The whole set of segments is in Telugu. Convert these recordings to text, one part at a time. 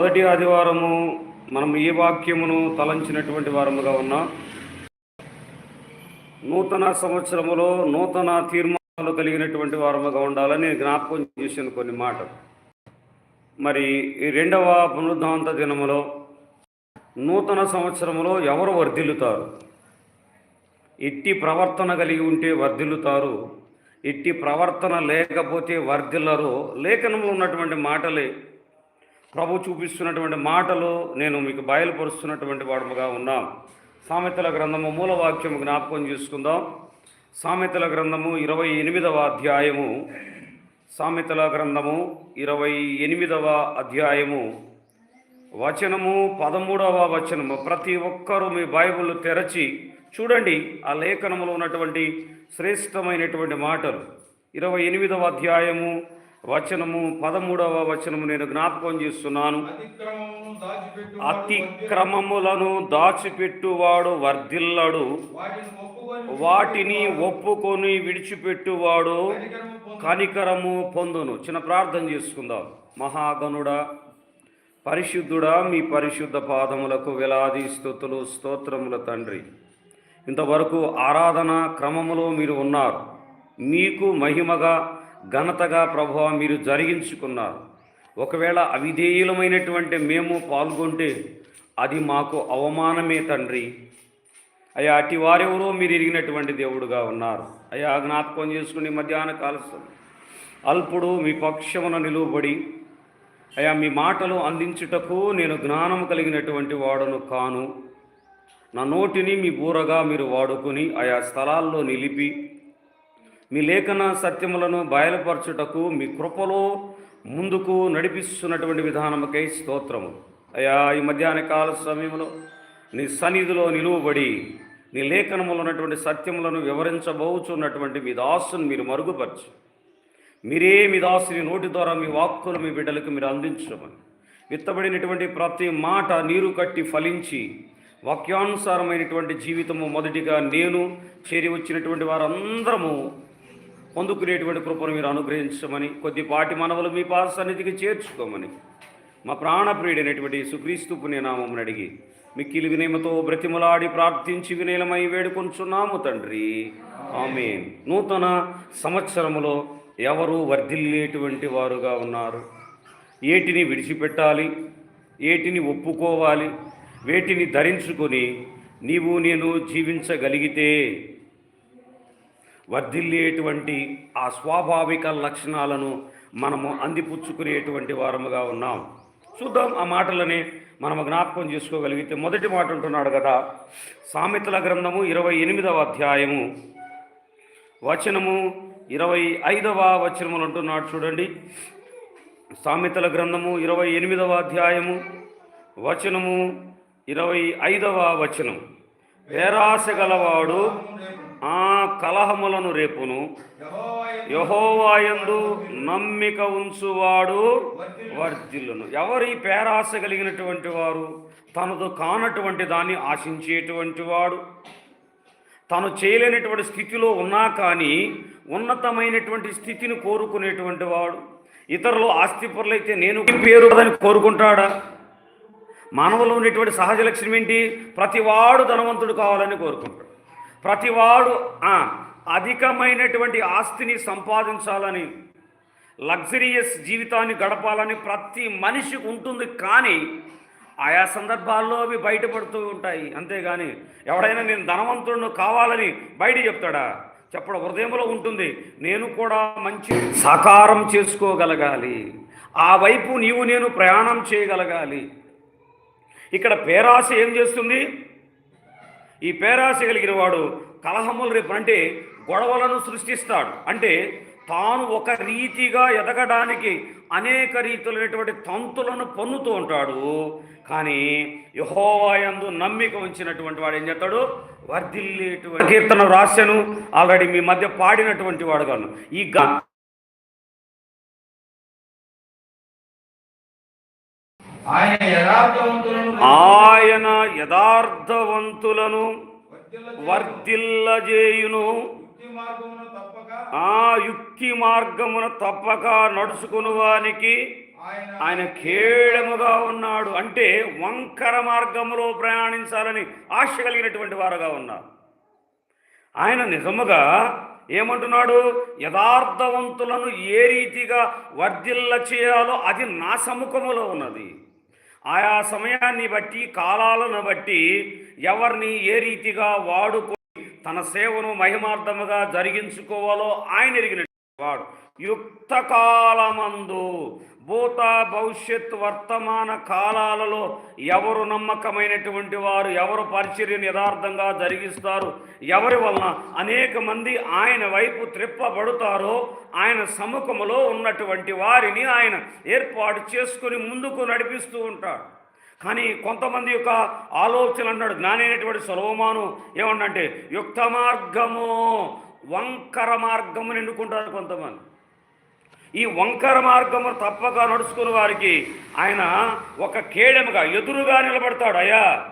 మొదటి ఆదివారము మనం ఈ వాక్యమును తలంచినటువంటి వారముగా ఉన్నాం నూతన సంవత్సరములో నూతన తీర్మానాలు కలిగినటువంటి వారముగా ఉండాలని జ్ఞాపకం చేసిన కొన్ని మాటలు. మరి ఈ రెండవ పునరుద్ధాంత దినములో నూతన సంవత్సరములో ఎవరు వర్ధిల్లుతారు? ఎట్టి ప్రవర్తన కలిగి ఉంటే వర్ధిల్లుతారు? ఎట్టి ప్రవర్తన లేకపోతే వర్ధిల్లరు? లేఖనంలో ఉన్నటువంటి మాటలే ప్రభు చూపిస్తున్నటువంటి మాటలు నేను మీకు బయలుపరుస్తున్నటువంటి వాడముగా ఉన్నాం. సామెతల గ్రంథము మూలవాక్యము జ్ఞాపకం చేసుకుందాం. సామెతల గ్రంథము ఇరవై ఎనిమిదవ అధ్యాయము. సామెతల గ్రంథము ఇరవై ఎనిమిదవ అధ్యాయము. వచనము పదమూడవ వచనము. ప్రతి ఒక్కరూ మీ బైబిల్ తెరచి చూడండి. ఆ లేఖనములో ఉన్నటువంటి శ్రేష్టమైనటువంటి మాటలు. ఇరవై ఎనిమిదవ అధ్యాయము వచనము పదమూడవ వచనము నేను జ్ఞాపకం చేస్తున్నాను. అతిక్రమములను దాచిపెట్టువాడు వర్ధిల్లడు. వాటిని ఒప్పుకొని విడిచిపెట్టువాడు కనికరము పొందు. కనికరము పొందును. చిన్న ప్రార్థన చేసుకుందాం. మహాగణుడా పరిశుద్ధుడా మీ పరిశుద్ధ పాదములకు వేలాది స్థుతులు స్తోత్రముల తండ్రి. ఇంతవరకు ఆరాధన క్రమములో మీరు ఉన్నారు. మీకు మహిమగా ఘనతగా ప్రభావ మీరు జరిగించుకున్నారు. ఒకవేళ అవిధేయులమైనటువంటి మేము పాల్గొంటే అది మాకు అవమానమే తండ్రి. అయ్యా అటు వారెవరో మీరు ఎరిగినటువంటి దేవుడుగా ఉన్నారు. అయ్యా జ్ఞాపకం చేసుకుని మధ్యాహ్న కాలసం అల్పుడు మీ పక్షమున నిలువబడి అయ్యా మీ మాటలు అందించుటకు నేను జ్ఞానం కలిగినటువంటి వాడును కాను. నా నోటిని మీ బూరగా మీరు వాడుకొని ఆయా స్థలాల్లో నిలిపి మీ లేఖన సత్యములను బయలుపరచుటకు మీ కృపలో ముందుకు నడిపిస్తున్నటువంటి విధానముకై స్తోత్రము. అయ్యా ఈ మధ్యాహ్న కాల సమయంలో నీ సన్నిధిలో నిలువబడి నీ లేఖనములో ఉన్నటువంటి సత్యములను వివరించబోచున్నటువంటి మీ దాసును మీరు మరుగుపరచు. మీరే మీ దాసుని నోటి ద్వారా మీ వాక్కులు మీ బిడ్డలకు మీరు అందించమని. విత్తబడినటువంటి ప్రతి మాట నీరు కట్టి ఫలించి వాక్యానుసారమైనటువంటి జీవితము మొదటిగా నేను చేరి వచ్చినటువంటి వారందరము పొందుకునేటువంటి కృపను మీరు అనుగ్రహించమని కొద్దిపాటి మనవలు మీ పాద సన్నిధికి చేర్చుకోమని మా ప్రాణప్రియుడైనటువంటి సుక్రీస్తు పుణ్యనామం అడిగి మిక్కిలి వినయమతో బ్రతిమలాడి ప్రార్థించి వినయమై వేడుకొంచున్నాము తండ్రి. ఆమె నూతన సంవత్సరములో ఎవరు వర్ధిల్లేటువంటి వారుగా ఉన్నారు? ఏటిని విడిచిపెట్టాలి? ఏటిని ఒప్పుకోవాలి? వేటిని ధరించుకొని నీవు నేను జీవించగలిగితే వర్ధిల్లేటువంటి ఆ స్వాభావిక లక్షణాలను మనము అందిపుచ్చుకునేటువంటి వారముగా ఉన్నాం. చూద్దాం ఆ మాటలని మనము జ్ఞాపకం చేసుకోగలిగితే మొదటి మాట ఉంటున్నాడు కదా సామెతల గ్రంథము ఇరవై ఎనిమిదవ అధ్యాయము. వచనము ఇరవై ఐదవ వచనములు అంటున్నాడు చూడండి. సామెతల గ్రంథము ఇరవై ఎనిమిదవ అధ్యాయము వచనము ఇరవై ఐదవ వచనం పేరాశ గలవాడు ఆ కలహములను రేపును. యహోవాయందు నమ్మిక ఉంచువాడు వర్ధిల్లును ఎవరు ఈ పేరాశ కలిగినటువంటి వారు తనదు కానటువంటి దాన్ని ఆశించేటువంటి వాడు. తను చేయలేనటువంటి స్థితిలో ఉన్నా కానీ ఉన్నతమైనటువంటి స్థితిని కోరుకునేటువంటి వాడు. ఇతరులు ఆస్తిపరులైతే నేను పేరు అని కోరుకుంటాడా? మానవులు ఉన్నటువంటి సహజ లక్షణం ఏంటి? ప్రతివాడు ధనవంతుడు కావాలని కోరుకుంటాడు. ప్రతివాడు అధికమైనటువంటి ఆస్తిని సంపాదించాలని లగ్జరియస్ జీవితాన్ని గడపాలని ప్రతి మనిషికి ఉంటుంది కానీ ఆయా సందర్భాల్లో అవి బయటపడుతూ ఉంటాయి. అంతేగాని ఎవడైనా నేను ధనవంతుడు కావాలని బయట చెప్తాడా? చెప్పడం హృదయంలో ఉంటుంది. నేను కూడా మంచి సాకారం చేసుకోగలగాలి. ఆ వైపు నీవు నేను ప్రయాణం చేయగలగాలి. ఇక్కడ పేరాశ ఏం చేస్తుంది? ఈ పేరాశ కలిగిన వాడు కలహములు రేపు అంటే గొడవలను సృష్టిస్తాడు. అంటే తాను ఒక రీతిగా ఎదగడానికి అనేక రీతులైనటువంటి తంతులను పొందుతూ ఉంటాడు. కానీ యహోవాయందు నమ్మిక ఉంచినటువంటి వాడు ఏం చేస్తాడు? వర్ధిల్లేటువంటి కీర్తన రాశాను ఆల్రెడీ మీ మధ్య పాడినటువంటి వాడు కాను ఈ ఆయన యథార్థవంతులను వర్ధిల్లజేయును. ఆ యుక్తి మార్గమున తప్పక నడుచుకుని వానికి ఆయన ఆయన కేడముగా ఉన్నాడు. అంటే వంకర మార్గములో ప్రయాణించాలని ఆశ కలిగినటువంటి వారుగా ఉన్నారు. ఆయన నిజముగా ఏమంటున్నాడు? యథార్థవంతులను ఏ రీతిగా వర్ధిల్ల చేయాలో అది నా సముఖములో ఉన్నది. ఆయా సమయాన్ని బట్టి కాలాలను బట్టి ఎవరిని ఏ రీతిగా వాడుకొని తన సేవను మహిమార్థముగా జరిగించుకోవాలో ఆయన ఎరిగిన వాడు. యుక్త కాలమందు భూత భవిష్యత్ వర్తమాన కాలాలలో ఎవరు నమ్మకమైనటువంటి వారు ఎవరు పరిచర్యను యథార్థంగా జరిగిస్తారు ఎవరి వలన అనేక మంది ఆయన వైపు త్రిప్పబడుతారో ఆయన సముఖములో ఉన్నటువంటి వారిని ఆయన ఏర్పాటు చేసుకుని ముందుకు నడిపిస్తూ ఉంటాడు. కానీ కొంతమంది యొక్క ఆలోచన అన్నాడు జ్ఞానైనటువంటి సొలవమాను ఏమన్నంటే యుక్త మార్గము వంకర మార్గమును ఎన్నుకుంటారు కొంతమంది. ఈ వంకర మార్గము తప్పక నడుచుకున్న వారికి ఆయన ఒక కేడముగా ఎదురుగా నిలబడతాడు. అయ్యా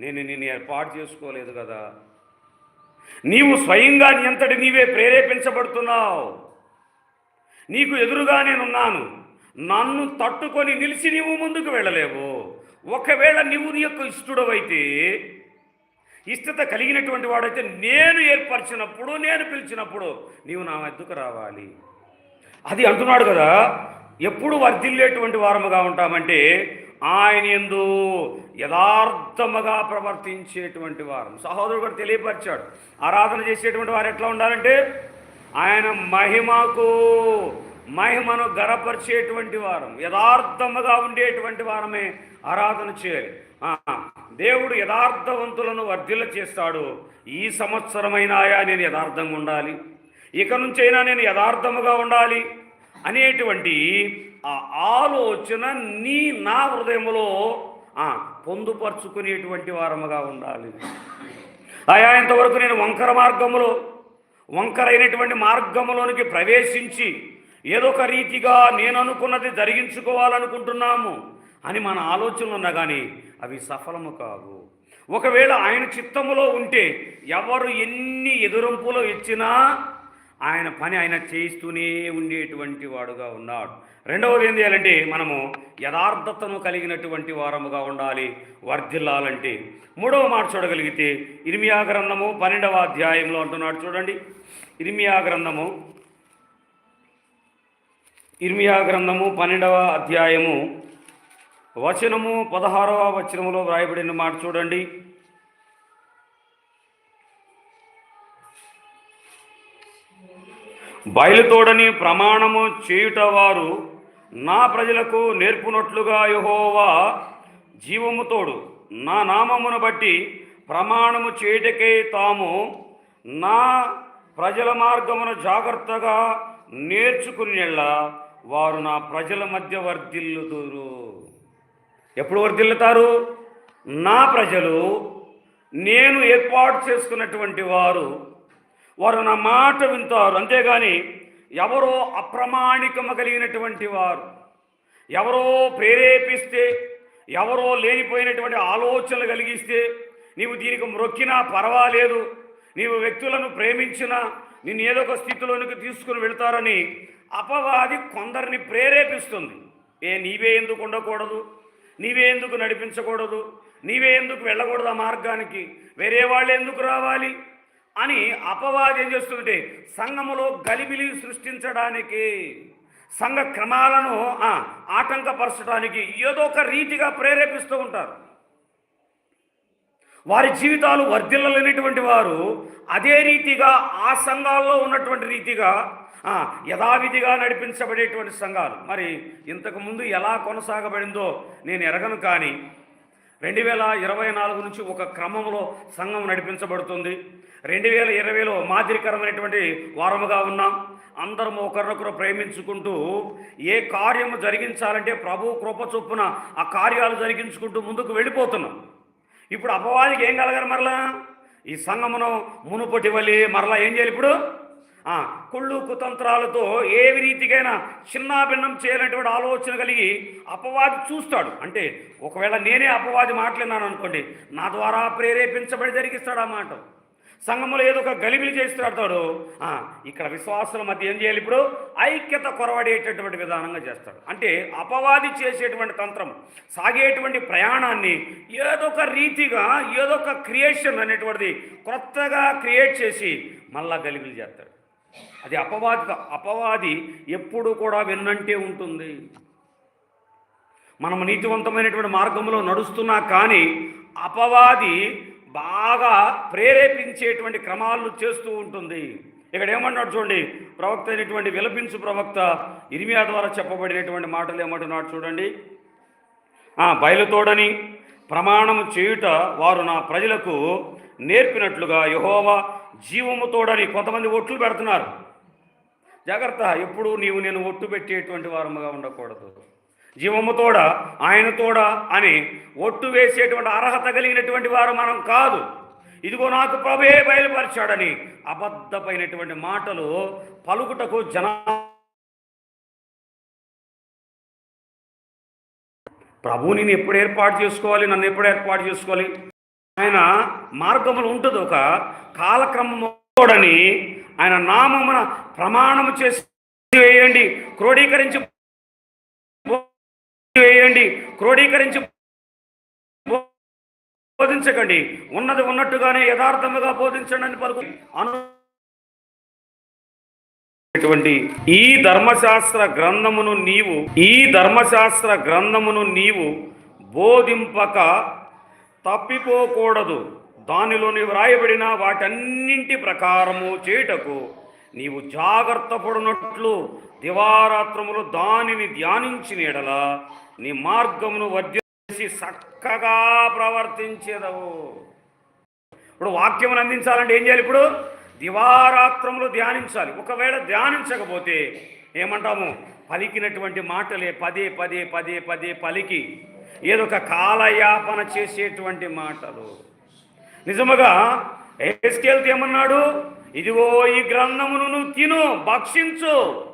నేను నిన్ను ఏర్పాటు చేసుకోలేదు కదా. నీవు స్వయంగా నీ అంతటి నీవే ప్రేరేపించబడుతున్నావు. నీకు ఎదురుగా నేనున్నాను. నన్ను తట్టుకొని నిలిచి నీవు ముందుకు వెళ్ళలేవు. ఒకవేళ నీవు నీ యొక్క ఇష్టడవైతే ఇష్టత కలిగినటువంటి వాడైతే నేను ఏర్పరిచినప్పుడు నేను పిలిచినప్పుడు నీవు నా వద్దకు రావాలి. అది అంటున్నాడు కదా. ఎప్పుడు వర్ధిల్లేటువంటి వారముగా ఉంటామంటే ఆయన ఎందు యథార్థముగా ప్రవర్తించేటువంటి వారం. సహోదరుడు కూడా తెలియపరిచాడు. ఆరాధన చేసేటువంటి వారు ఎట్లా ఉండాలంటే ఆయన మహిమకు మహిమను గరపరిచేటువంటి వారం. యథార్థముగా ఉండేటువంటి వారమే ఆరాధన చేయాలి. దేవుడు యథార్థవంతులను వర్ధిల్ల చేస్తాడు ఈ సంవత్సరమైనాయా నేను యథార్థంగా ఉండాలి. ఇక నుంచైనా నేను యథార్థముగా ఉండాలి అనేటువంటి ఆ ఆలోచన నీ నా హృదయంలో పొందుపరుచుకునేటువంటి వారముగా ఉండాలి. అయా ఇంతవరకు నేను వంకర మార్గములో వంకరైనటువంటి మార్గములోనికి ప్రవేశించి ఏదో ఒక రీతిగా నేను అనుకున్నది జరిగించుకోవాలనుకుంటున్నాము అని మన ఆలోచనలు ఉన్నా కానీ అవి సఫలము కావు. ఒకవేళ ఆయన చిత్తములో ఉంటే ఎవరు ఎన్ని ఎదురింపులు ఇచ్చినా ఆయన పని ఆయన చేయిస్తూనే ఉండేటువంటి వాడుగా ఉన్నాడు. రెండవది ఏం చేయాలంటే మనము యథార్థతను కలిగినటువంటి వారముగా ఉండాలి వర్ధిల్లాలంటే. మూడవ మాట చూడగలిగితే ఇర్మియా గ్రంథము పన్నెండవ అధ్యాయంలో అంటున్నాడు చూడండి. ఇర్మియా గ్రంథము ఇర్మియా గ్రంథము పన్నెండవ అధ్యాయము వచనము పదహారవ వచనములో వ్రాయబడిన మాట చూడండి. బయలుతోడని ప్రమాణము చేయుట వారు నా ప్రజలకు నేర్పునట్లుగా యహోవా జీవముతోడు నా నామమును బట్టి ప్రమాణము చేయుటకే తాము నా ప్రజల మార్గమును జాగ్రత్తగా నేర్చుకునేలా వారు నా ప్రజల మధ్య వర్ధిల్లుదురు. ఎప్పుడు వర్ధిల్లుతారు? నా ప్రజలు నేను ఏర్పాటు చేసుకున్నటువంటి వారు వారు నా మాట వింటారు. అంతేగాని ఎవరో అప్రమాణికము కలిగినటువంటి వారు ఎవరో ప్రేరేపిస్తే ఎవరో లేనిపోయినటువంటి ఆలోచనలు కలిగిస్తే నీవు దీనికి మొక్కినా పర్వాలేదు. నీవు వ్యక్తులను ప్రేమించినా నిన్ను ఏదో ఒక స్థితిలోనికి తీసుకుని వెళ్తారని అపవాది కొందరిని ప్రేరేపిస్తుంది. ఏ నీవే ఎందుకు ఉండకూడదు? నీవే ఎందుకు నడిపించకూడదు? నీవే ఎందుకు వెళ్ళకూడదు ఆ మార్గానికి? వేరే వాళ్ళు ఎందుకు రావాలి? అని అపవాది ఏం చేస్తుంటే సంఘములో గలిబిలి సృష్టించడానికి సంఘ క్రమాలను ఆటంకపరచడానికి ఏదో ఒక రీతిగా ప్రేరేపిస్తూ ఉంటారు. వారి జీవితాలు వర్ధిల్లలేనటువంటి వారు అదే రీతిగా ఆ సంఘాల్లో ఉన్నటువంటి రీతిగా యథావిధిగా నడిపించబడేటువంటి సంఘాలు. మరి ఇంతకుముందు ఎలా కొనసాగబడిందో నేను ఎరగను కానీ రెండు వేల ఇరవై నాలుగు నుంచి ఒక క్రమంలో సంఘం నడిపించబడుతుంది. రెండు వేల ఇరవైలో మాదిరికరమైనటువంటి వారముగా ఉన్నాం. అందరం ఒకరినొకరు ప్రేమించుకుంటూ ఏ కార్యము జరిగించాలంటే ప్రభు కృప చొప్పున ఆ కార్యాలు జరిగించుకుంటూ ముందుకు వెళ్ళిపోతున్నాం. ఇప్పుడు అపవాదికి ఏం కలగారు మరలా? ఈ సంఘమును మునుపటి వల్లి మరలా ఏం చేయాలి ఇప్పుడు? కుళ్ళు కుతంత్రాలతో ఏ రీతికైనా చిన్నాభిన్నం చేయాలనేటువంటి ఆలోచన కలిగి అపవాది చూస్తాడు. అంటే ఒకవేళ నేనే అపవాది మాట్లాడినాను అనుకోండి నా ద్వారా ప్రేరేపించబడి జరిగిస్తాడు ఆ మాట. సంఘంలో ఏదో ఒక గలిబిలి చేస్తాడు ఇక్కడ విశ్వాసుల మధ్య ఏం చేయాలి ఇప్పుడు? ఐక్యత కొరవడేటటువంటి విధానంగా చేస్తాడు. అంటే అపవాది చేసేటువంటి తంత్రం సాగేటువంటి ప్రయాణాన్ని ఏదో ఒక రీతిగా ఏదో ఒక క్రియేషన్ అనేటువంటిది కొత్తగా క్రియేట్ చేసి మళ్ళా గలిబిలి చేస్తాడు. అది అపవాది అపవాది ఎప్పుడు కూడా వెన్నంటే ఉంటుంది. మనం నీతివంతమైనటువంటి మార్గంలో నడుస్తున్నా కానీ అపవాది బాగా ప్రేరేపించేటువంటి క్రమాలను చేస్తూ ఉంటుంది. ఇక్కడ ఏమంటున్నాడు చూడండి ప్రవక్త అయినటువంటి విలపించు ప్రవక్త ఇరిమియా ద్వారా చెప్పబడినటువంటి మాటలు ఏమంటున్నాడు చూడండి. బయలుతోడని ప్రమాణము చేయుట వారు నా ప్రజలకు నేర్పినట్లుగా యహోవా జీవము తోడని కొంతమంది ఒట్లు పెడుతున్నారు. జాగ్రత్త ఎప్పుడు నీవు నేను ఒట్టు పెట్టేటువంటి వారముగా ఉండకూడదు. జీవము తోడ ఆయన తోడ అని ఒట్టు వేసేటువంటి అర్హత కలిగినటువంటి వారు మనం కాదు. ఇదిగో నాకు ప్రభే బయలుపరిచాడని అబద్ధమైనటువంటి మాటలు పలుకుటకు జన ప్రభువు నేను ఎప్పుడు ఏర్పాటు చేసుకోవాలి? నన్ను ఎప్పుడు ఏర్పాటు చేసుకోవాలి? ఆయన మార్గములు ఉంటుంది. ఒక కాలక్రమని ఆయన నామమున ప్రమాణము చేసి వేయండి. క్రోడీకరించి వేయండి. క్రోడీకరించి బోధించకండి. ఉన్నది ఉన్నట్టుగానే యథార్థముగా బోధించండి అని పలుకు ఈ ధర్మశాస్త్ర గ్రంథమును నీవు ఈ ధర్మశాస్త్ర గ్రంథమును నీవు బోధింపక తప్పిపోకూడదు. దానిలోని వ్రాయబడిన వాటన్నింటి ప్రకారము చేయుటకు నీవు జాగ్రత్త పడినట్లు దివారాత్రములు దానిని ధ్యానించిన ఎడల నీ మార్గమును వర్ధించి చక్కగా ప్రవర్తించేదవు. ఇప్పుడు వాక్యమును అందించాలంటే ఏం చేయాలి ఇప్పుడు? దివారాత్రములు ధ్యానించాలి. ఒకవేళ ధ్యానించకపోతే ఏమంటాము? పలికినటువంటి మాటలే పదే పదే పదే పదే పలికి ఏదో ఒక కాలయాపన చేసేటువంటి మాటలు. నిజముగా ఏస్కేల్తో ఏమన్నాడు? ఇదిగో ఈ గ్రంథమును నువ్వు తిను భక్షించు.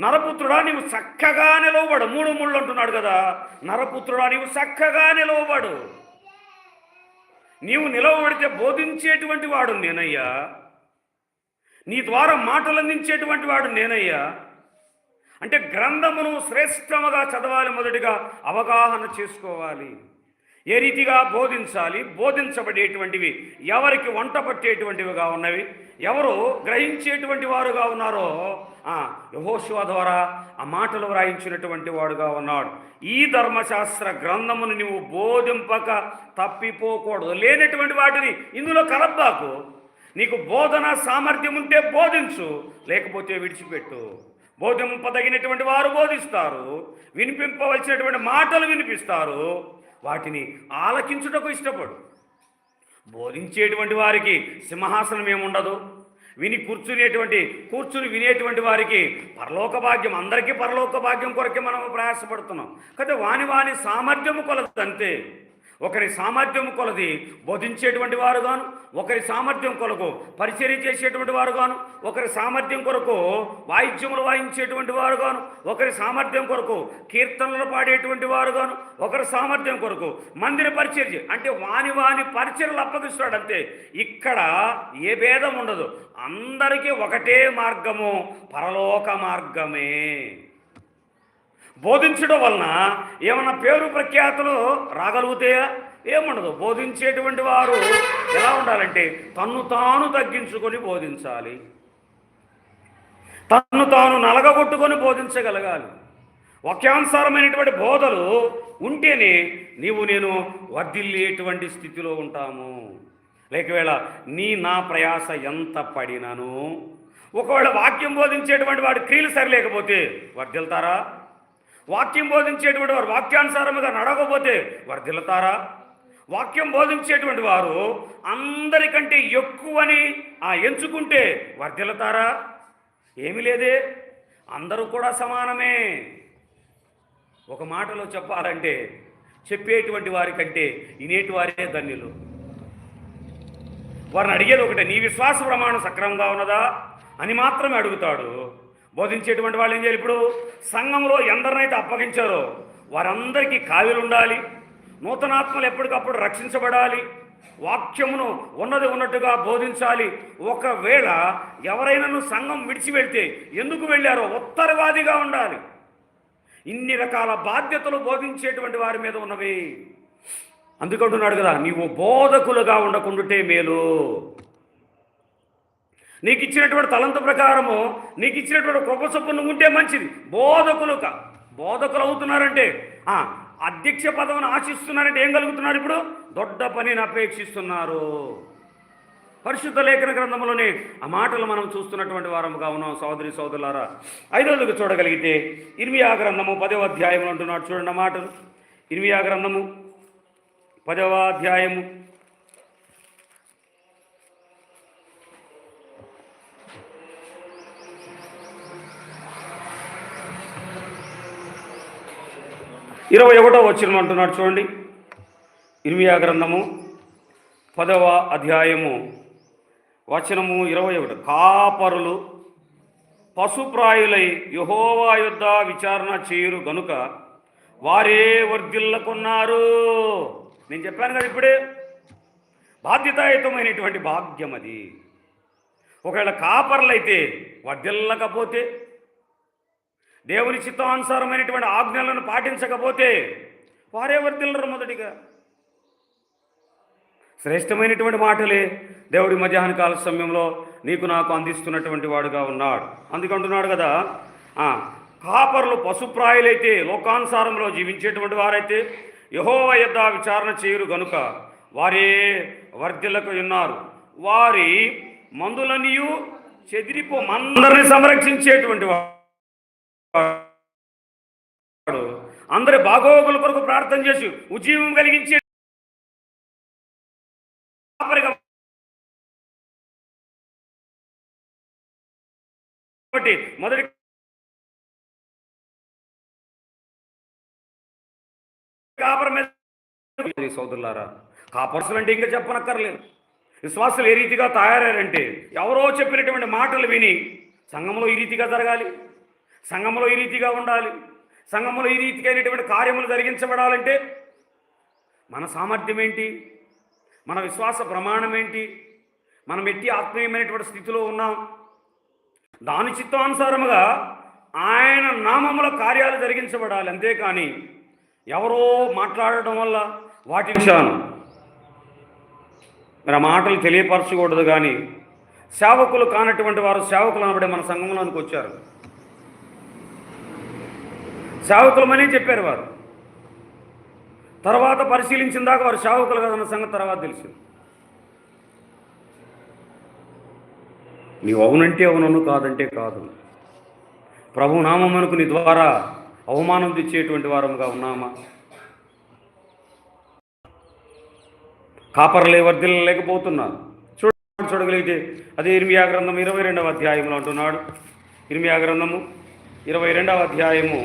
నరపుత్రుడా నీవు చక్కగా నిలవబడు. మూడు ముళ్ళు అంటున్నాడు కదా నరపుత్రుడా నీవు చక్కగా నిలవబడు. నీవు నిలవబడితే బోధించేటువంటి వాడు నేనయ్యా. నీ ద్వారా మాటలు అందించేటువంటి వాడు నేనయ్యా. అంటే గ్రంథమును శ్రేష్టముగా చదవాలి మొదటిగా అవగాహన చేసుకోవాలి. ఏ రీతిగా బోధించాలి? బోధించబడేటువంటివి ఎవరికి వంట పట్టేటువంటివిగా ఉన్నవి? ఎవరు గ్రహించేటువంటి వారుగా ఉన్నారో? యహోశివ ద్వారా ఆ మాటలు వ్రాయించినటువంటి వాడుగా ఉన్నాడు. ఈ ధర్మశాస్త్ర గ్రంథమును నువ్వు బోధింపక తప్పిపోకూడదు. లేనటువంటి వాటిని ఇందులో కలబ్బాకు నీకు బోధన సామర్థ్యం ఉంటే బోధించు లేకపోతే విడిచిపెట్టు. బోధింపదగినటువంటి వారు బోధిస్తారు. వినిపింపవలసినటువంటి మాటలు వినిపిస్తారు. వాటిని ఆలకించుటకు ఇష్టపడు. బోధించేటువంటి వారికి సింహాసనం ఏముండదు విని కూర్చునేటువంటి కూర్చుని వినేటువంటి వారికి పరలోక భాగ్యం అందరికీ పరలోక భాగ్యం కొరకే మనం ప్రయాసపడుతున్నాం. కదా వాని వాని సామర్థ్యము కొలది అంతే ఒకరి సామర్థ్యం కొలది బోధించేటువంటి వారు గాను ఒకరి సామర్థ్యం కొరకు పరిచర్య చేసేటువంటి వారు గాను ఒకరి సామర్థ్యం కొరకు వాయిద్యములు వాయించేటువంటి వారు గాను ఒకరి సామర్థ్యం కొరకు కీర్తనలు పాడేటువంటి వారు గాను ఒకరి సామర్థ్యం కొరకు మందిర పరిచర్య అంటే వాని వాని పరిచర్లు అప్పగిస్తాడు అంతే ఇక్కడ ఏ భేదం ఉండదు. అందరికీ ఒకటే మార్గము పరలోక మార్గమే. బోధించడం వలన ఏమన్నా పేరు ప్రఖ్యాతులు రాగలుగుతాయా? ఏముండదు. బోధించేటువంటి వారు ఎలా ఉండాలంటే తన్ను తాను తగ్గించుకొని బోధించాలి. తన్ను తాను నలగగొట్టుకొని బోధించగలగాలి. వాక్యానుసారమైనటువంటి బోధలు ఉంటేనే నీవు నేను వర్ధిల్లేటువంటి స్థితిలో ఉంటాము. లేకవేళ నీ నా ప్రయాస ఎంత పడినను? ఒకవేళ వాక్యం బోధించేటువంటి వాడి క్రియలు సరిలేకపోతే వర్ధిల్తారా? వాక్యం బోధించేటువంటి వారు వాక్యానుసారముగా నడవకపోతే వర్ధిల్తారా వాక్యం బోధించేటువంటి వారు అందరికంటే ఎక్కువని ఆ ఎంచుకుంటే వర్ధిల్తారా ఏమీ లేదే. అందరూ కూడా సమానమే. ఒక మాటలో చెప్పాలంటే చెప్పేటువంటి వారికంటే ఇనేటి వారే ధన్యులు. వారిని అడిగేది ఒకటే నీ విశ్వాస ప్రమాణం సక్రమంగా ఉన్నదా? అని మాత్రమే అడుగుతాడు. బోధించేటువంటి వాళ్ళు ఏం చేయాలి ఇప్పుడు? సంఘంలో ఎందరినైతే అప్పగించారో వారందరికీ కావిలు ఉండాలి. నూతనాత్మలు ఎప్పటికప్పుడు రక్షించబడాలి. వాక్యమును ఉన్నది ఉన్నట్టుగా బోధించాలి. ఒకవేళ ఎవరైనాను సంఘం విడిచి వెళ్తే ఎందుకు వెళ్ళారో ఉత్తరవాదిగా ఉండాలి. ఇన్ని రకాల బాధ్యతలు బోధించేటువంటి వారి మీద ఉన్నవి. అందుకంటున్నాడు కదా నీవు బోధకులుగా ఉండకుండుటే మేలు. నీకు ఇచ్చినటువంటి తలంత ప్రకారము నీకు ఇచ్చినటువంటి కృప చొప్పున ఉంటే మంచిది. బోధకులు బోధకులు అవుతున్నారంటే అధ్యక్ష పదవిని ఆశిస్తున్నారంటే ఏం కలుగుతున్నారు ఇప్పుడు? దొడ్డ పనిని అపేక్షిస్తున్నారు. పరిశుద్ధ లేఖన గ్రంథంలోనే ఆ మాటలు మనం చూస్తున్నటువంటి వారముగా ఉన్నాం సోదరి సోదరులారా. ఐదోదికి చూడగలిగితే ఇర్మియా గ్రంథము పదవ అధ్యాయంలో అంటున్నాడు చూడండి ఆ మాటలు. ఇర్మియా గ్రంథము పదవ అధ్యాయము ఇరవై ఒకటో వచ్చిన అంటున్నాడు చూడండి. ఇర్మియా గ్రంథము పదవ అధ్యాయము వచనము ఇరవై ఒకటి కాపరులు పశుప్రాయులై యహోవా యుద్ధ విచారణ చేయరు గనుక వారే వర్ధిల్లకున్నారు. నేను చెప్పాను కదా ఇప్పుడే. బాధ్యతాయుతమైనటువంటి భాగ్యం అది ఒకవేళ కాపర్లైతే వర్ధిల్లకపోతే దేవుని చిత్తానుసారమైనటువంటి ఆజ్ఞలను పాటించకపోతే వారే వర్ధిల్లరు మొదటిగా. శ్రేష్టమైనటువంటి మాటలే దేవుడి మధ్యాహ్న కాల సమయంలో నీకు నాకు అందిస్తున్నటువంటి వాడుగా ఉన్నాడు. అందుకంటున్నాడు కదా కాపర్లు పశుప్రాయులైతే లోకానుసారంలో జీవించేటువంటి వారైతే యహోవ యొద్ద విచారణ చేయరు గనుక వారే వర్ధిల్లకు ఉన్నారు. వారి మందులనియు చెదిరిపో మందరిని సంరక్షించేటువంటి వాడు అందరి బాగోగుల కొరకు ప్రార్థన చేసి ఉజ్జీవం కలిగించే కాబట్టి మొదటి కాపర సోదరులారా కాపర్సులు అంటే ఇంకా చెప్పనక్కర్లేదు. విశ్వాసులు ఏ రీతిగా తయారయ్యారంటే ఎవరో చెప్పినటువంటి మాటలు విని సంఘంలో ఈ రీతిగా జరగాలి. సంఘంలో ఈ రీతిగా ఉండాలి. సంఘంలో ఈ రీతికైనటువంటి అయినటువంటి కార్యములు జరిగించబడాలంటే మన సామర్థ్యం ఏంటి? మన విశ్వాస ప్రమాణం ఏంటి? మనం ఎట్టి ఆత్మీయమైనటువంటి స్థితిలో ఉన్నాం? దాని చిత్తానుసారముగా ఆయన నామముల కార్యాలు జరిగించబడాలి. అంతేకాని ఎవరో మాట్లాడటం వల్ల వాటి విషయాను మరి ఆ మాటలు తెలియపరచకూడదు కానీ సేవకులు కానటువంటి వారు సేవకులు అనబడే మన సంఘంలోనికి వచ్చారు. సేవకులమనే చెప్పారు వారు. తర్వాత పరిశీలించిన దాకా వారు సేవకులు కదన్న సంగతి తర్వాత తెలిసింది. నీవు అవునంటే అవునను కాదంటే కాదు. ప్రభు నామమునకు నీ ద్వారా అవమానం తెచ్చేటువంటి వారముగా ఉన్నామా? కాపర్లే వర్ధిల్ల లేకపోతున్నారు. చూడ చూడగలిగితే అదే ఇర్మియా గ్రంథం ఇరవై రెండవ అధ్యాయంలో అంటున్నాడు. ఇర్మియా గ్రంథము ఇరవై రెండవ అధ్యాయము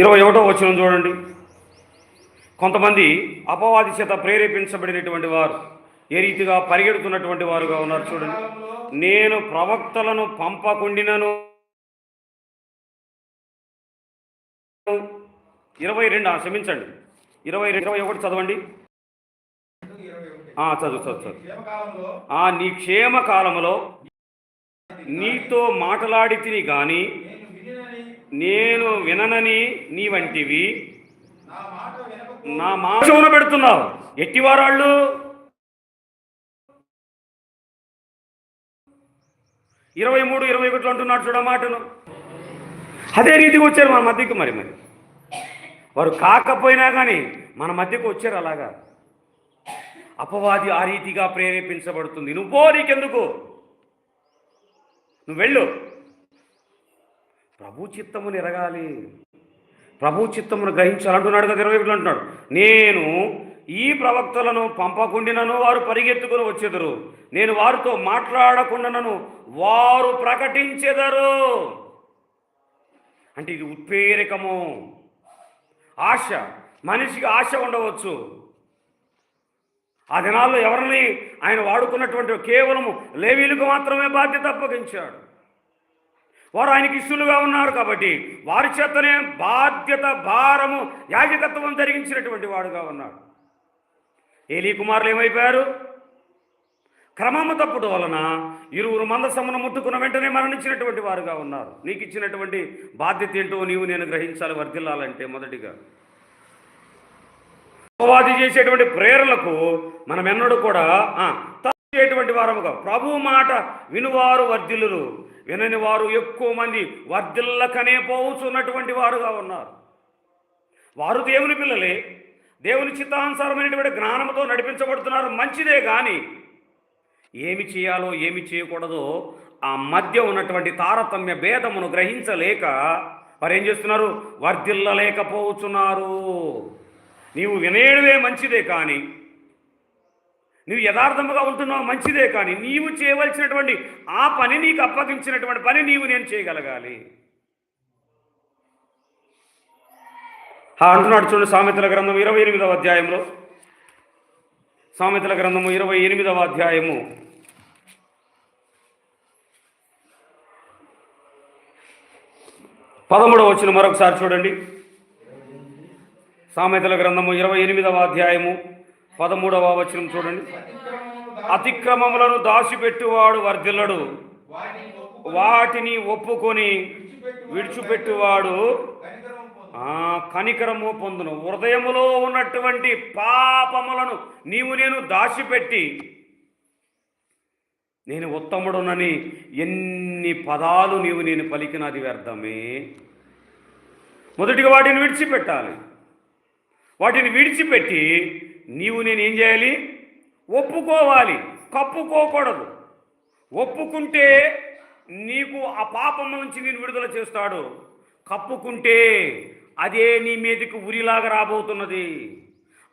ఇరవై ఒకటో వచ్చిన చూడండి. కొంతమంది అపవాది చేత ప్రేరేపించబడినటువంటి వారు ఏ రీతిగా పరిగెడుతున్నటువంటి వారుగా ఉన్నారు చూడండి. నేను ప్రవక్తలను పంపకుండినను. ఇరవై రెండు క్షమించండి. ఇరవై రెండు ఇరవై ఒకటి చదవండి. చదువు చదువు చదువు. నీ క్షేమ కాలంలో నీతో మాట్లాడి తిని కానీ నేను వినినని నేను విననని నీ వంటివి నా మాట పెడుతున్నావు. ఎట్టివారాళ్ళు? ఇరవై మూడు ఇరవై ఒకటిలో అంటున్నాడు చూడ మాటను. అదే రీతికి వచ్చారు మన మధ్యకు మరి మరి. వారు కాకపోయినా కానీ మన మధ్యకు వచ్చారు అలాగా. అపవాది ఆ రీతిగా ప్రేరేపించబడుతుంది. నువ్వు నీకెందుకు? నువ్వు వెళ్ళు. ప్రభు చిత్తమును ఎరగాలి. ప్రభు చిత్తమును గ్రహించాలంటున్నాడు కదా ఇరవై ఒకటి అంటున్నాడు. నేను ఈ ప్రవక్తలను పంపకుండినను వారు పరిగెత్తుకుని వచ్చేదరు. నేను వారితో మాట్లాడకుండానను వారు ప్రకటించెదరు. అంటే ఇది ఉత్ప్రేరకము. ఆశ. మనిషికి ఆశ ఉండవచ్చు. ఆ దినాల్లో ఎవరిని ఆయన వాడుకున్నటువంటి కేవలము లేవీలకు మాత్రమే బాధ్యత అప్పగించాడు. వారు ఆయనకి ఇష్టలుగా ఉన్నారు కాబట్టి వారి చేతనే బాధ్యత భారము యాజకత్వం జరిగించినటువంటి వాడుగా ఉన్నాడు. ఏలీ కుమారులు ఏమైపోయారు? క్రమము తప్పుడు వలన ఇరువురు మందసమును ముట్టుకున్న వెంటనే మరణించినటువంటి వారుగా ఉన్నారు. నీకు ఇచ్చినటువంటి బాధ్యత ఏంటో నీవు నేను గ్రహించాలి వర్ధిల్లాలంటే మొదటిగా. ఉపవాది చేసేటువంటి ప్రేరణలకు మనం ఎన్నడూ కూడా తప్పు చేయటువంటి వారముగా ప్రభు మాట వినువారు వర్ధిల్లురు. వినని వారు ఎక్కువ మంది వర్ధిల్లకనే పోవుచున్నటువంటి వారుగా ఉన్నారు. వారు దేవుని పిల్లలే. దేవుని చిత్తానుసారమైనటువంటి జ్ఞానంతో నడిపించబడుతున్నారు. మంచిదే కానీ ఏమి చేయాలో ఏమి చేయకూడదో ఆ మధ్య ఉన్నటువంటి తారతమ్య భేదమును గ్రహించలేక వారు ఏం చేస్తున్నారు? వర్ధిల్లలేకపోతున్నారు నీవు వినేయడమే మంచిదే కానీ నువ్వు యథార్థముగా ఉంటున్నావు మంచిదే కానీ నీవు చేయవలసినటువంటి ఆ పని నీకు అప్పగించినటువంటి పని నీవు నేను చేయగలగాలి. ఆ అంటున్నాడు చూడండి సామెతల గ్రంథం ఇరవై ఎనిమిదవ అధ్యాయంలో సామెతల గ్రంథము ఇరవై ఎనిమిదవ అధ్యాయము. పదమూడవ వచ్చిన మరొకసారి చూడండి. సామెతల గ్రంథము ఇరవై ఎనిమిదవ అధ్యాయము. పదమూడవ వచనం చూడండి. అతిక్రమములను దాచిపెట్టువాడు వర్ధిల్లడు. వాటిని ఒప్పుకొని వాటిని ఒప్పుకొని విడిచిపెట్టువాడు కనికరము కనికరము పొందును. హృదయములో ఉన్నటువంటి పాపములను నీవు నేను దాచిపెట్టి నేను ఉత్తముడునని ఎన్ని పదాలు నీవు నేను పలికినది వ్యర్థమే. మొదటిగా వాటిని విడిచిపెట్టాలి. వాటిని విడిచిపెట్టి నీవు నేను ఏం చేయాలి? ఒప్పుకోవాలి. కప్పుకోకూడదు. ఒప్పుకుంటే నీకు ఆ పాపం నుంచి నేను విడుదల చేస్తాడు. కప్పుకుంటే అదే నీ మీదకి ఉరిలాగా రాబోతున్నది.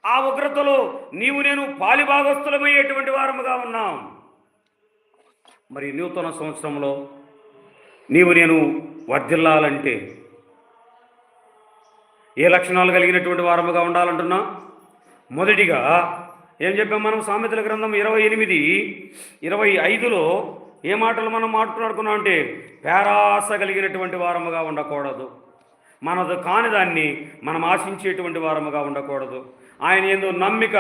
ఆ ఉగ్రతలో నీవు నేను పాలిభాగస్తులమయ్యేటువంటి వారముగా ఉన్నాం. మరి నూతన సంవత్సరంలో నీవు నేను వర్ధిల్లాలంటే ఏ లక్షణాలు కలిగినటువంటి వారముగా ఉండాలంటున్నా? మొదటిగా ఏం చెప్పాం మనం? సామెతల గ్రంథం ఇరవై ఎనిమిది ఇరవై ఐదులో ఏ మాటలు మనం మాట్లాడుకున్నాం అంటే పేరాస కలిగినటువంటి వారముగా ఉండకూడదు. మనది కాని దాన్ని మనం ఆశించేటువంటి వారముగా ఉండకూడదు. ఆయన ఏందో నమ్మిక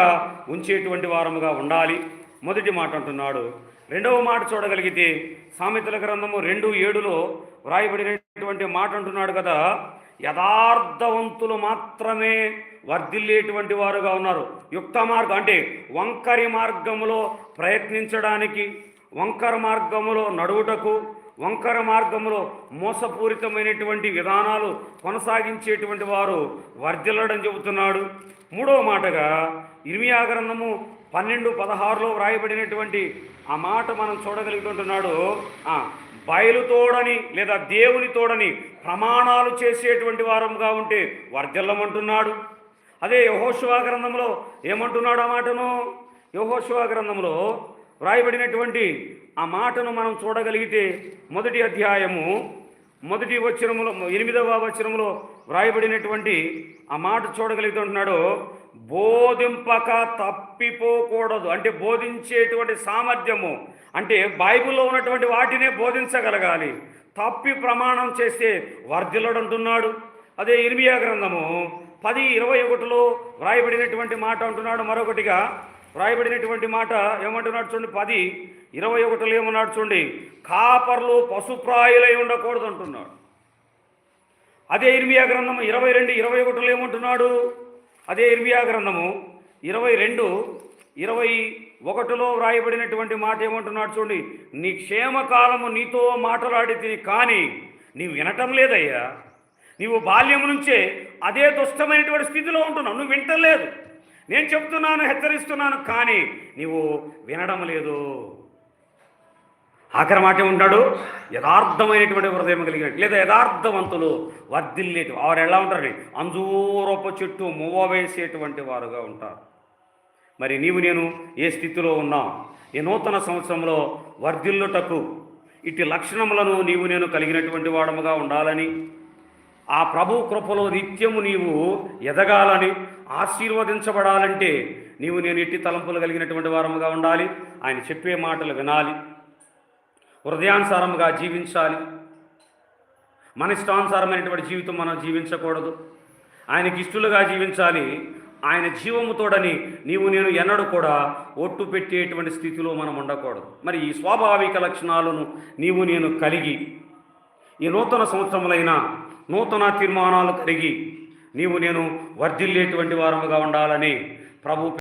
ఉంచేటువంటి వారముగా ఉండాలి. మొదటి మాట అంటున్నాడు. రెండవ మాట చూడగలిగితే సామెతల గ్రంథము రెండు ఏడులో వ్రాయబడినటువంటి మాట అంటున్నాడు కదా యథార్థవంతులు మాత్రమే వర్ధిల్లేటువంటి వారుగా ఉన్నారు. యుక్త మార్గం అంటే వంకరి మార్గములో ప్రయత్నించడానికి వంకర మార్గములో నడువుటకు వంకర మార్గములో మోసపూరితమైనటువంటి విధానాలు కొనసాగించేటువంటి వారు వర్ధిల్లడం చెబుతున్నాడు. మూడవ మాటగా ఇర్మియా గ్రంథము పన్నెండు పదహారులో వ్రాయబడినటువంటి ఆ మాట మనం చూడగలుగుతుంటున్నాడు బయలుతోడని లేదా దేవుని తోడని ప్రమాణాలు చేసేటువంటి వారంగా ఉంటే వర్ధిల్లమంటున్నాడు అదే యహోశివా గ్రంథంలో ఏమంటున్నాడు ఆ మాటను? యహోశివా గ్రంథంలో వ్రాయబడినటువంటి ఆ మాటను మనం చూడగలిగితే మొదటి అధ్యాయము మొదటి వచనములో ఎనిమిదవ వచనములో వ్రాయబడినటువంటి ఆ మాట చూడగలుగుతుంటున్నాడు బోధింపక తప్పిపోకూడదు. అంటే బోధించేటువంటి సామర్థ్యము అంటే బైబిల్లో ఉన్నటువంటి వాటినే బోధించగలగాలి. తప్పి ప్రమాణం చేస్తే వర్ధిల్లడంటున్నాడు. అదే ఇర్మియా గ్రంథము పది ఇరవై ఒకటిలో వ్రాయబడినటువంటి మాట అంటున్నాడు మరొకటిగా. వ్రాయబడినటువంటి మాట ఏమంటున్నాడు చూడండి పది ఇరవై ఒకటిలో ఏమన్నాడు చూడండి కాపర్లు పశుప్రాయులై ఉండకూడదు అంటున్నాడు అదే ఇర్మియా గ్రంథము ఇరవై రెండు ఇరవై ఒకటిలో ఏమంటున్నాడు? అదే ఇర్మియా గ్రంథము ఇరవై రెండు ఇరవై ఒకటిలో వ్రాయబడినటువంటి మాట ఏమంటున్నాడు చూడండి నీ క్షేమకాలము నీతో మాట్లాడి తిని కానీ నీవు వినటం లేదయ్యా. నీవు బాల్యం నుంచే అదే దుష్టమైనటువంటి స్థితిలో ఉంటున్నావు. నువ్వు వింటలేదు నేను చెప్తున్నాను హెచ్చరిస్తున్నాను కానీ నీవు వినడం లేదు. ఆఖరి మాట ఉంటాడు యథార్థమైనటువంటి హృదయం కలిగినట్టు లేదా యథార్థవంతులు వర్ధిల్లేటి వారు ఎలా ఉంటారు అంజూరపు చెట్టు మువ్వ వేసేటువంటి వారుగా ఉంటారు. మరి నీవు నేను ఏ స్థితిలో ఉన్నా ఈ నూతన సంవత్సరంలో వర్ధిల్లుటకు ఇటు లక్షణములను నీవు నేను కలిగినటువంటి వాడముగా ఉండాలని ఆ ప్రభు కృపలో నిత్యము నీవు ఎదగాలని ఆశీర్వదించబడాలంటే నీవు నేను ఇట్టి తలంపులు కలిగినటువంటి వారముగా ఉండాలి. ఆయన చెప్పే మాటలు వినాలి. హృదయానుసారముగా జీవించాలి. మన ఇష్టానుసారమైనటువంటి జీవితం మనం జీవించకూడదు. ఆయనకి ఇష్టలుగా జీవించాలి. ఆయన జీవముతోడని నీవు నేను ఎన్నడూ కూడా ఒట్టు పెట్టేటువంటి స్థితిలో మనం ఉండకూడదు. మరి ఈ స్వాభావిక లక్షణాలను నీవు నేను కలిగి ఈ నూతన సంవత్సరములైన నూతన తీర్మానాలు కలిగి నీవు నేను వర్ధిల్లేటువంటి వారముగా ఉండాలని ప్రభు